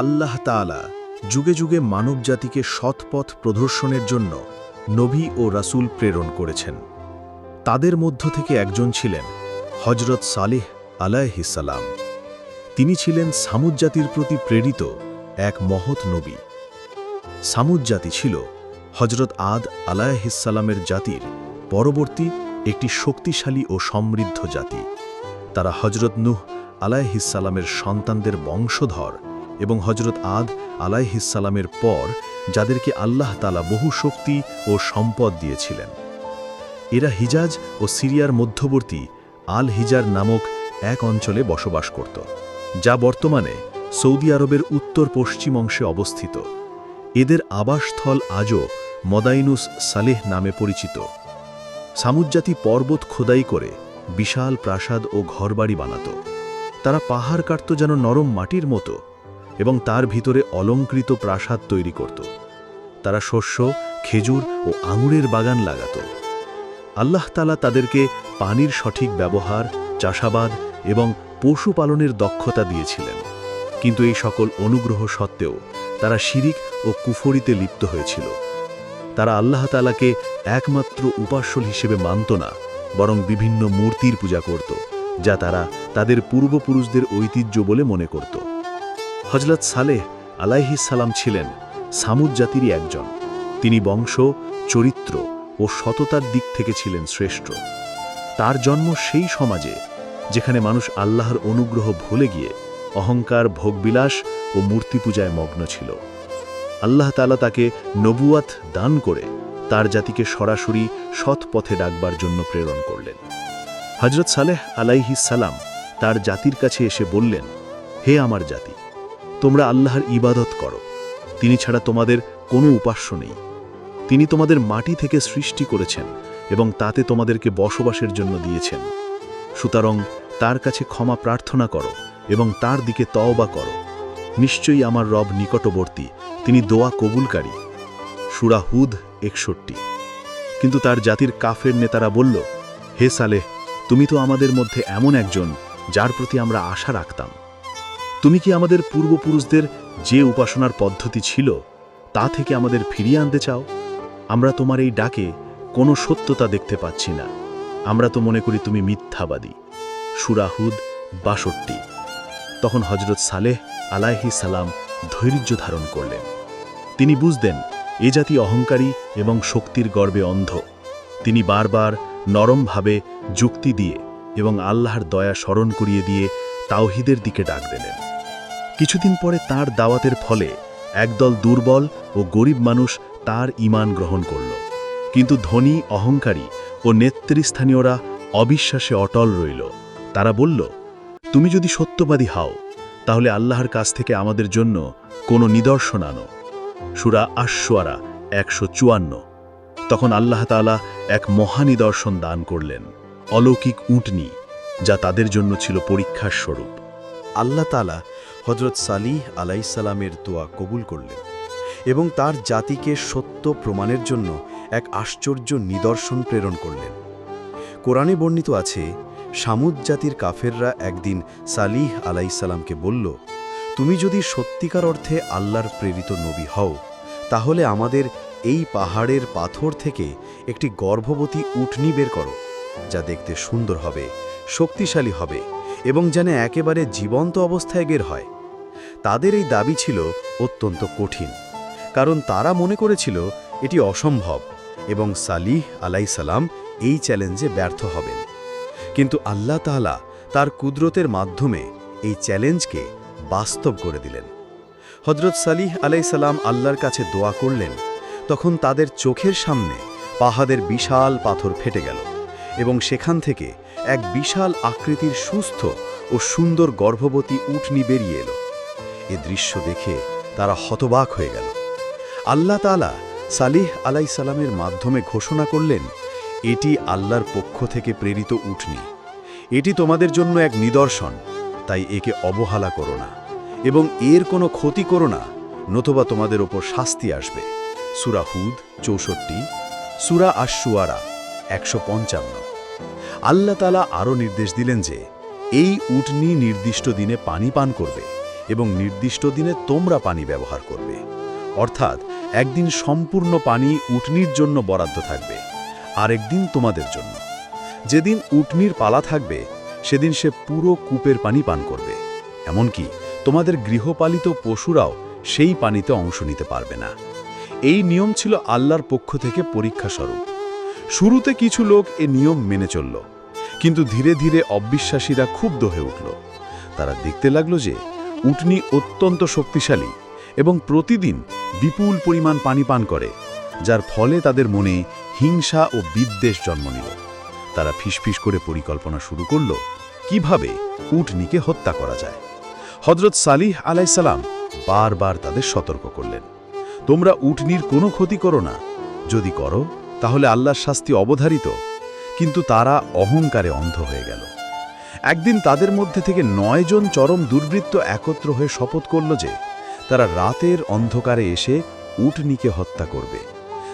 আল্লাহ তাআলা যুগে যুগে মানবজাতিকে সৎপথ প্রদর্শনের জন্য নবী ও রাসূল প্রেরণ করেছেন। তাদের মধ্য থেকে একজন ছিলেন হজরত সালেহ আলাইহিসালাম তিনি ছিলেন সামুদ জাতির প্রতি প্রেরিত এক মহৎ নবী। সামুদ জাতি ছিল হজরত আদ আলাইহিসালামের জাতির পরবর্তী একটি শক্তিশালী ও সমৃদ্ধ জাতি। তারা হজরত নুহ আলাইহিসালামের সন্তানদের বংশধর এবং হজরত আদ আলাইহিসালামের পর যাদেরকে আল্লাহ তালা বহু শক্তি ও সম্পদ দিয়েছিলেন। এরা হিজাজ ও সিরিয়ার মধ্যবর্তী আল হিজার নামক এক অঞ্চলে বসবাস করত, যা বর্তমানে সৌদি আরবের উত্তর পশ্চিম অংশে অবস্থিত। এদের আবাসস্থল আজও মদাইনুস সালেহ নামে পরিচিত। সামুজ্জাতি পর্বত খোদাই করে বিশাল প্রাসাদ ও ঘরবাড়ি বানাত। তারা পাহাড় কাটত যেন নরম মাটির মতো এবং তার ভিতরে অলঙ্কৃত প্রাসাদ তৈরি করত। তারা শস্য, খেজুর ও আঙুরের বাগান লাগাত। আল্লাহ তালা তাদেরকে পানির সঠিক ব্যবহার, চাষাবাদ এবং পশুপালনের দক্ষতা দিয়েছিলেন। কিন্তু এই সকল অনুগ্রহ সত্ত্বেও তারা শিরিক ও কুফরিতে লিপ্ত হয়েছিল। তারা আল্লাহ তালাকে একমাত্র উপাস্যল হিসেবে মানত না, বরং বিভিন্ন মূর্তির পূজা করত, যা তারা তাদের পূর্বপুরুষদের ঐতিহ্য বলে মনে করত। হজরত সালেহ আলাইহিস সালাম ছিলেন সামুদ জাতিরই একজন। তিনি বংশ, চরিত্র ও সততার দিক থেকে ছিলেন শ্রেষ্ঠ। তার জন্ম সেই সমাজে যেখানে মানুষ আল্লাহর অনুগ্রহ ভুলে গিয়ে অহংকার, ভোগবিলাস ও মূর্তি পূজায় মগ্ন ছিল। আল্লাহ তালা তাকে নবুয়াত দান করে তার জাতিকে সরাসরি সৎ পথে ডাকবার জন্য প্রেরণ করলেন। হজরত সালেহ আলাইহি সালাম তার জাতির কাছে এসে বললেন, হে আমার জাতি তোমরা আল্লাহর ইবাদত করো। তিনি ছাড়া তোমাদের কোনো উপাস্য নেই। তিনি তোমাদের মাটি থেকে সৃষ্টি করেছেন এবং তাতে তোমাদেরকে বসবাসের জন্য দিয়েছেন। সুতরাং তার কাছে ক্ষমা প্রার্থনা করো এবং তার দিকে তওবা করো। নিশ্চয়ই আমার রব নিকটবর্তী, তিনি দোয়া কবুলকারী। সুরা হুদ একষট্টি। কিন্তু তার জাতির কাফের নেতারা বলল, হে সালেহ, তুমি তো আমাদের মধ্যে এমন একজন যার প্রতি আমরা আশা রাখতাম। তুমি কি আমাদের পূর্বপুরুষদের যে উপাসনার পদ্ধতি ছিল, তা থেকে আমাদের ফিরিয়ে আনতে চাও? আমরা তোমার এই ডাকে কোনো সত্যতা দেখতে পাচ্ছি না। আমরা তো মনে করি তুমি মিথ্যাবাদী। সুরাহুদ বাষট্টি। তখন হজরত সালেহ আলাইহি সালাম ধৈর্য ধারণ করলেন। তিনি বুঝতেন, এ জাতি অহংকারী এবং শক্তির গর্বে অন্ধ। তিনি বারবার নরমভাবে যুক্তি দিয়ে এবং আল্লাহর দয়া স্মরণ করিয়ে দিয়ে তাওহিদের দিকে ডাক দিলেন। কিছুদিন পরে তার দাওয়াতের ফলে একদল দুর্বল ও গরিব মানুষ তার ঈমান গ্রহণ করল। কিন্তু ধনী, অহংকারী ও নেতৃস্থানীয়রা অবিশ্বাসে অটল রইল। তারা বলল, তুমি যদি সত্যবাদী হাও, তাহলে আল্লাহর কাছ থেকে আমাদের জন্য কোনো নিদর্শন আনো। সুরা আশোয়ারা একশো চুয়ান্ন। তখন আল্লাহ তাআলা এক মহানিদর্শন দান করলেন, অলৌকিক উটনি। যা তাদের জন্য ছিল পরীক্ষার স্বরূপ। আল্লাহ তালা হজরত সালিহ আলাইসালামের দোয়া কবুল করলেন এবং তার জাতিকে সত্য প্রমাণের জন্য এক আশ্চর্য নিদর্শন প্রেরণ করলেন। কোরআনে বর্ণিত আছে, সামুদ জাতির কাফেররা একদিন সালিহ আলাইসালামকে বলল, তুমি যদি সত্যিকার অর্থে আল্লাহর প্রেরিত নবী হও, তাহলে আমাদের এই পাহাড়ের পাথর থেকে একটি গর্ভবতী উটনি বের করো, যা দেখতে সুন্দর হবে। শক্তিশালী হবে এবং যেন একেবারে জীবন্ত অবস্থায় বের হয়। তাদের এই দাবি ছিল অত্যন্ত কঠিন, কারণ তারা মনে করেছিল এটি অসম্ভব এবং সালিহ আলাইসালাম এই চ্যালেঞ্জে ব্যর্থ হবেন। কিন্তু আল্লাহ তাআলা তার কুদরতের মাধ্যমে এই চ্যালেঞ্জকে বাস্তব করে দিলেন। হজরত সালিহ আলাইসালাম আল্লাহর কাছে দোয়া করলেন, তখন তাদের চোখের সামনে পাহাদের বিশাল পাথর ফেটে গেল এবং সেখান থেকে এক বিশাল আকৃতির সুস্থ ও সুন্দর গর্ভবতী উটনি বেরিয়ে এলো। এ দৃশ্য দেখে তারা হতবাক হয়ে গেল। আল্লাহ তালা সালিহ আলাইসালামের মাধ্যমে ঘোষণা করলেন, এটি আল্লাহর পক্ষ থেকে প্রেরিত উটনি। এটি তোমাদের জন্য এক নিদর্শন, তাই একে অবহেলা করো না এবং এর কোনো ক্ষতি করো না, নতুবা তোমাদের ওপর শাস্তি আসবে। সুরা হুদ, চৌষট্টি। সুরা আশুয়ারা একশো পঞ্চান্ন। আল্লাহ তালা আরও নির্দেশ দিলেন যে, এই উটনি নির্দিষ্ট দিনে পানি পান করবে এবং নির্দিষ্ট দিনে তোমরা পানি ব্যবহার করবে। অর্থাৎ, একদিন সম্পূর্ণ পানি উটনির জন্য বরাদ্দ থাকবে আরেকদিন তোমাদের জন্য। যেদিন উটনির পালা থাকবে, সেদিন সে পুরো কূপের পানি পান করবে। এমনকি তোমাদের গৃহপালিত পশুরাও সেই পানিতে অংশ নিতে পারবে না। এই নিয়ম ছিল আল্লাহর পক্ষ থেকে পরীক্ষা স্বরূপ শুরুতে কিছু লোক এ নিয়ম মেনে চলল। কিন্তু ধীরে ধীরে অবিশ্বাসীরা ক্ষুব্ধ হয়ে উঠল। তারা দেখতে লাগল যে উটনি অত্যন্ত শক্তিশালী এবং প্রতিদিন বিপুল পরিমাণ পানি পান করে, যার ফলে তাদের মনে হিংসা ও বিদ্বেষ জন্ম নিল। তারা ফিসফিস করে পরিকল্পনা শুরু করল কীভাবে উটনিকে হত্যা করা যায়। হজরত সালিহ আলাইসালাম বারবার তাদের সতর্ক করলেন, তোমরা উটনির কোনো ক্ষতি করো না। যদি করো, তাহলে আল্লাহর শাস্তি অবধারিত কিন্তু তারা অহংকারে অন্ধ হয়ে গেল। একদিন তাদের মধ্যে থেকে নয়জন চরম দুর্বৃত্ত একত্র হয়ে শপথ করল যে, তারা রাতের অন্ধকারে এসে উটনিকে হত্যা করবে।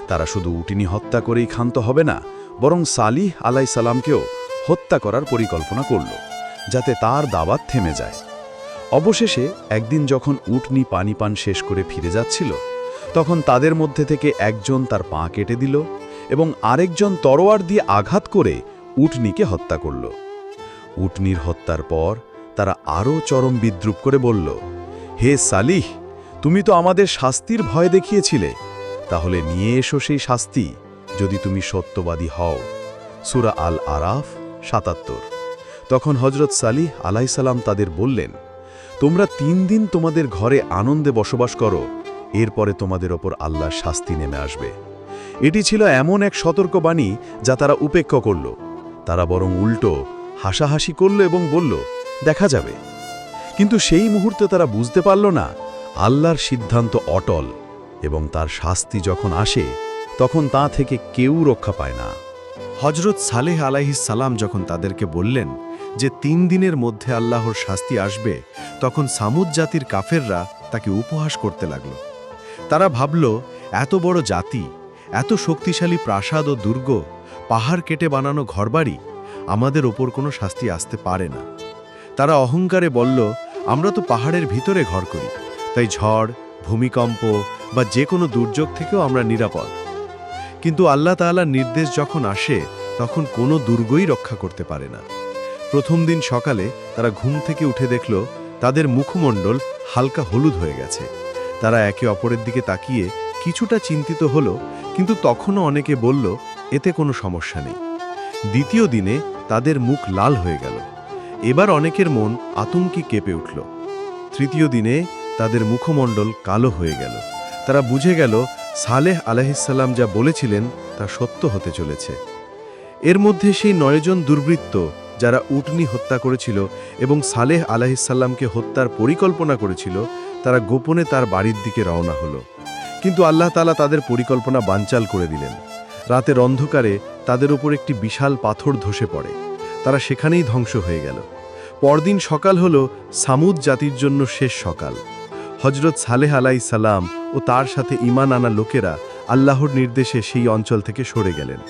তারা শুধু উটনি হত্যা করেই ক্ষান্ত হবে না, বরং সালিহ আলাই সালামকেও হত্যা করার পরিকল্পনা করল, যাতে তার দাবাত থেমে যায়। অবশেষে একদিন যখন উটনি পানি পান শেষ করে ফিরে যাচ্ছিল, তখন তাদের মধ্যে থেকে একজন তার পা কেটে দিল এবং আরেকজন তরোয়ার দিয়ে আঘাত করে উটনিকে হত্যা করল। উটনির হত্যার পর তারা আরও চরম বিদ্রুপ করে বলল, হে সালিহ, তুমি তো আমাদের শাস্তির ভয় দেখিয়েছিলে। তাহলে নিয়ে এসো সেই শাস্তি, যদি তুমি সত্যবাদী হও। সুরা আল আরাফ সাতাত্তর। তখন হজরত সালিহ আলাইসালাম তাদের বললেন, তোমরা তিন দিন তোমাদের ঘরে আনন্দে বসবাস করো, এরপরে তোমাদের ওপর আল্লাহর শাস্তি নেমে আসবে। এটি ছিল এমন এক সতর্কবাণী যা তারা উপেক্ষা করল। তারা বরং উল্টো হাসাহাসি করল এবং বলল, দেখা যাবে। কিন্তু সেই মুহূর্তে তারা বুঝতে পারল না, আল্লাহর সিদ্ধান্ত অটল এবং তার শাস্তি যখন আসে, তখন তা থেকে কেউ রক্ষা পায় না। হজরত সালেহ সালাম যখন তাদেরকে বললেন যে তিন দিনের মধ্যে আল্লাহর শাস্তি আসবে, তখন সামুদ জাতির কাফেররা তাকে উপহাস করতে লাগল। তারা ভাবল, এত বড় জাতি এত শক্তিশালী প্রাসাদ ও দুর্গ, পাহাড় কেটে বানানো ঘরবাড়ি আমাদের ওপর কোনো শাস্তি আসতে পারে না। তারা অহংকারে বলল, আমরা তো পাহাড়ের ভিতরে ঘর করি, তাই ঝড়, ভূমিকম্প বা যে কোনো দুর্যোগ থেকেও আমরা নিরাপদ। কিন্তু আল্লাহ তাআলার নির্দেশ যখন আসে, তখন কোনো দুর্গই রক্ষা করতে পারে না। প্রথম দিন সকালে তারা ঘুম থেকে উঠে দেখল, তাদের মুখমণ্ডল হালকা হলুদ হয়ে গেছে। তারা একে অপরের দিকে তাকিয়ে কিছুটা চিন্তিত হলো কিন্তু তখনও অনেকে বলল, এতে কোনো সমস্যা নেই। দ্বিতীয় দিনে তাদের মুখ লাল হয়ে গেল। এবার অনেকের মন আতঙ্কে কেঁপে উঠল। তৃতীয় দিনে তাদের মুখমণ্ডল কালো হয়ে গেল। তারা বুঝে গেল, সালেহ আলাহিসাল্লাম যা বলেছিলেন তা সত্য হতে চলেছে। এর মধ্যে সেই নয়জন দুর্বৃত্ত যারা উটনি হত্যা করেছিল এবং সালেহ আলাহিসাল্লামকে হত্যার পরিকল্পনা করেছিল, তারা গোপনে তার বাড়ির দিকে রওনা হলো। কিন্তু আল্লাহ তালা তাদের পরিকল্পনা বানচাল করে দিলেন। রাতের অন্ধকারে তাদের উপর একটি বিশাল পাথর ধসে পড়ে। তারা সেখানেই ধ্বংস হয়ে গেল। পরদিন সকাল হল, সামুদ জাতির জন্য শেষ সকাল। হজরত সালেহ আলাই সালাম ও তার সাথে ইমান আনা লোকেরা আল্লাহর নির্দেশে সেই অঞ্চল থেকে সরে গেলেন।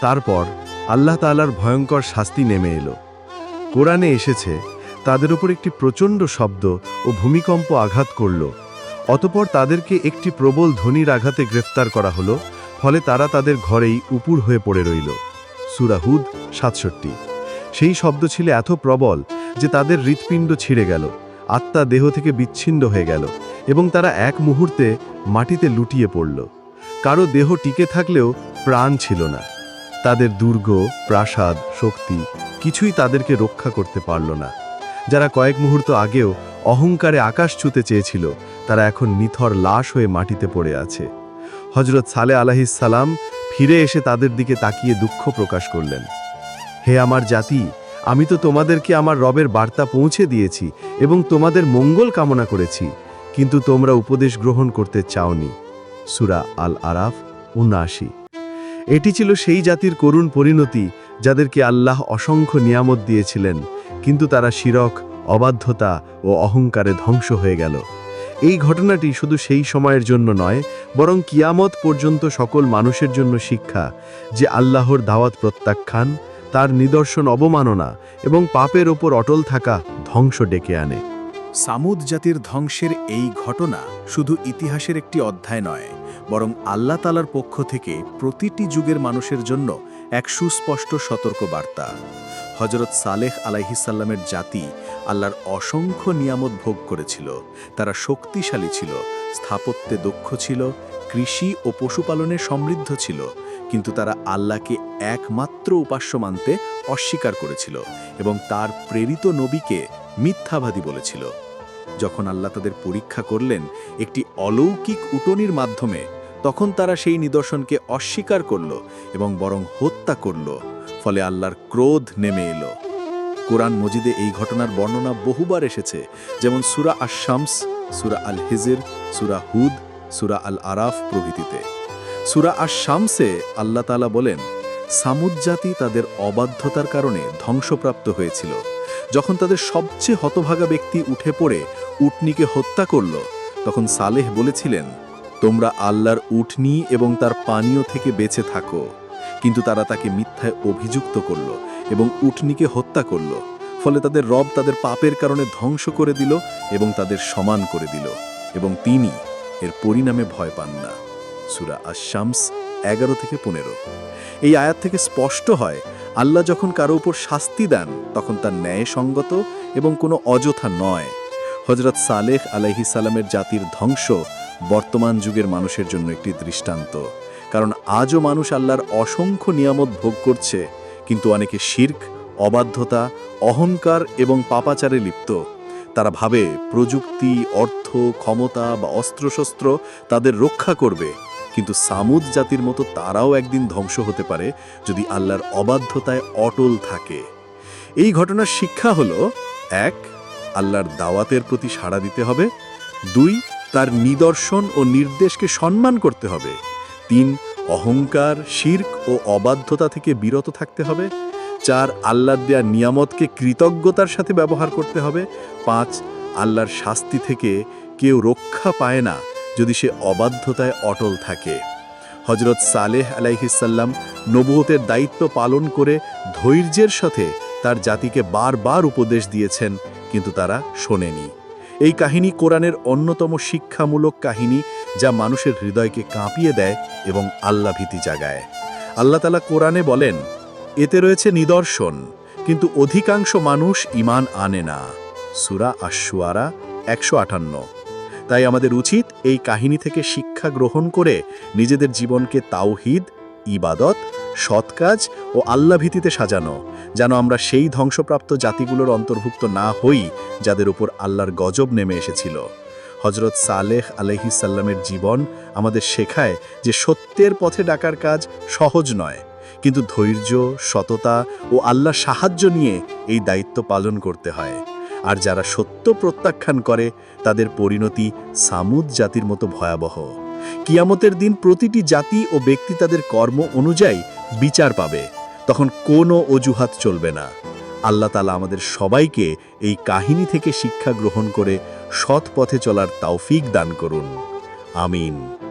তারপর আল্লাহ তাআলার ভয়ঙ্কর শাস্তি নেমে এলো। কোরআনে এসেছে, তাদের উপর একটি প্রচণ্ড শব্দ ও ভূমিকম্প আঘাত করল অতপর তাদেরকে একটি প্রবল ধ্বনির আঘাতে গ্রেফতার করা হলো, ফলে তারা তাদের ঘরেই উপুর হয়ে পড়ে রইল। সুরাহুদ সাতষট্টি। সেই শব্দ ছিল এত প্রবল যে তাদের হৃৎপিণ্ড ছিঁড়ে গেল, আত্মা দেহ থেকে বিচ্ছিন্ন হয়ে গেল এবং তারা এক মুহূর্তে মাটিতে লুটিয়ে পড়ল। কারও দেহ টিকে থাকলেও প্রাণ ছিল না। তাদের দুর্গ, প্রাসাদ, শক্তি কিছুই তাদেরকে রক্ষা করতে পারল না। যারা কয়েক মুহূর্ত আগেও অহংকারে আকাশ ছুতে চেয়েছিল তারা এখন নিথর লাশ হয়ে মাটিতে পড়ে আছে। হজরত সালে সালাম ফিরে এসে তাদের দিকে তাকিয়ে দুঃখ প্রকাশ করলেন। হে আমার জাতি, আমি তো তোমাদেরকে আমার রবের বার্তা পৌঁছে দিয়েছি এবং তোমাদের মঙ্গল কামনা করেছি, কিন্তু তোমরা উপদেশ গ্রহণ করতে চাওনি। সুরা আল আরাফ উনআশি। এটি ছিল সেই জাতির করুণ পরিণতি যাদেরকে আল্লাহ অসংখ্য নিয়ামত দিয়েছিলেন, কিন্তু তারা শিরক, অবাধ্যতা ও অহংকারে ধ্বংস হয়ে গেল। এই ঘটনাটি শুধু সেই সময়ের জন্য নয়, বরং কিয়ামত পর্যন্ত সকল মানুষের জন্য শিক্ষা যে আল্লাহর দাওয়াত প্রত্যাখ্যান, তার নিদর্শন অবমাননা এবং পাপের ওপর অটল থাকা ধ্বংস ডেকে আনে। সামুদ জাতির ধ্বংসের এই ঘটনা শুধু ইতিহাসের একটি অধ্যায় নয়, বরং আল্লাহ তালার পক্ষ থেকে প্রতিটি যুগের মানুষের জন্য এক সুস্পষ্ট সতর্ক বার্তা হজরত সালেহ আলাইহিসাল্লামের জাতি আল্লাহর অসংখ্য নিয়ামত ভোগ করেছিল। তারা শক্তিশালী ছিল, স্থাপত্যে দক্ষ ছিল, কৃষি ও পশুপালনে সমৃদ্ধ ছিল। কিন্তু তারা আল্লাহকে একমাত্র উপাস্য মানতে অস্বীকার করেছিল এবং তার প্রেরিত নবীকে মিথ্যাবাদী বলেছিল। যখন আল্লাহ তাদের পরীক্ষা করলেন, একটি অলৌকিক উটনির মাধ্যমে তখন তারা সেই নিদর্শনকে অস্বীকার করল এবং বরং হত্যা করল, ফলে আল্লাহর ক্রোধ নেমে এলো। কোরআন মজিদে এই ঘটনার বর্ণনা বহুবার এসেছে, যেমন সুরা আশ-শামস, সুরা আল হিজির সুরা হুদ, সুরা আল আরাফ প্রভৃতিতে। সুরা আশ-শামসে আল্লাহ তাআলা বলেন, সামুদ জাতি তাদের অবাধ্যতার কারণে ধ্বংসপ্রাপ্ত হয়েছিল। যখন তাদের সবচেয়ে হতভাগা ব্যক্তি উঠে পড়ে উটনিকে হত্যা করল, তখন সালেহ বলেছিলেন তোমরা আল্লাহর উঠনি এবং তার পানীয় থেকে বেঁচে থাকো। কিন্তু তারা তাকে মিথ্যায় অভিযুক্ত করল এবং উটনিকে হত্যা করল। ফলে তাদের রব তাদের পাপের কারণে ধ্বংস করে দিল এবং তাদের সমান করে দিল। এবং তিনি এর পরিণামে ভয় পান না। সুরা আশামস এগারো থেকে পনেরো। এই আয়াত থেকে স্পষ্ট হয়, আল্লাহ যখন কারও উপর শাস্তি দেন, তখন তার ন্যায়সঙ্গত এবং কোনো অযথা নয়। হজরত সালেহ আলাইহি সালামের জাতির ধ্বংস বর্তমান যুগের মানুষের জন্য একটি দৃষ্টান্ত। কারণ আজও মানুষ আল্লাহর অসংখ্য নিয়ামত ভোগ করছে, কিন্তু অনেকে শির্ক, অবাধ্যতা, অহংকার এবং পাপাচারে লিপ্ত। তারা ভাবে প্রযুক্তি, অর্থ, ক্ষমতা বা অস্ত্রশস্ত্র তাদের রক্ষা করবে, কিন্তু সামুদ জাতির মতো তারাও একদিন ধ্বংস হতে পারে যদি আল্লাহর অবাধ্যতায় অটল থাকে। এই ঘটনার শিক্ষা হলো, এক, আল্লাহর দাওয়াতের প্রতি সাড়া দিতে হবে, দুই তার নিদর্শন ও নির্দেশকে সম্মান করতে হবে। তিন, অহংকার, শির্ক ও অবাধ্যতা থেকে বিরত থাকতে হবে। চার, আল্লাহর দেয়া নিয়ামতকে কৃতজ্ঞতার সাথে ব্যবহার করতে হবে। পাঁচ, আল্লাহর শাস্তি থেকে কেউ রক্ষা পায় না যদি সে অবাধ্যতায় অটল থাকে। হজরত সালেহ আলাইহিসাল্লাম নবুয়তের দায়িত্ব পালন করে ধৈর্যের সাথে তার জাতিকে বারবার উপদেশ দিয়েছেন, কিন্তু তারা শোনেনি। এই কাহিনী কোরআনের অন্যতম শিক্ষামূলক কাহিনী যা মানুষের হৃদয়কে কাঁপিয়ে দেয় এবং আল্লাভীতি জাগায়। আল্লাহ তালা কোরআনে বলেন, এতে রয়েছে নিদর্শন, কিন্তু অধিকাংশ মানুষ ইমান আনে না। সুরা আশুয়ারা একশো আটান্ন। তাই আমাদের উচিত এই কাহিনী থেকে শিক্ষা গ্রহণ করে নিজেদের জীবনকে তাওহিদ, ইবাদত, সৎ কাজ ও আল্লাভীতিতে সাজানো যেন আমরা সেই ধ্বংসপ্রাপ্ত জাতিগুলোর অন্তর্ভুক্ত না হই, যাদের উপর আল্লাহর গজব নেমে এসেছিল। হজরত সালেহ আলহিসাল্লামের জীবন আমাদের শেখায় যে সত্যের পথে ডাকার কাজ সহজ নয়, কিন্তু ধৈর্য, সততা ও আল্লাহ সাহায্য নিয়ে এই দায়িত্ব পালন করতে হয়। আর যারা সত্য প্রত্যাখ্যান করে, তাদের পরিণতি সামুদ জাতির মতো ভয়াবহ। কিয়ামতের দিন প্রতিটি জাতি ও ব্যক্তি তাদের কর্ম অনুযায়ী বিচার পাবে। তখন কোনো অজুহাত চলবে না। আল্লাহ তালা আমাদের সবাইকে এই কাহিনী থেকে শিক্ষা গ্রহণ করে সৎ পথে চলার তাওফিক দান করুন। আমিন।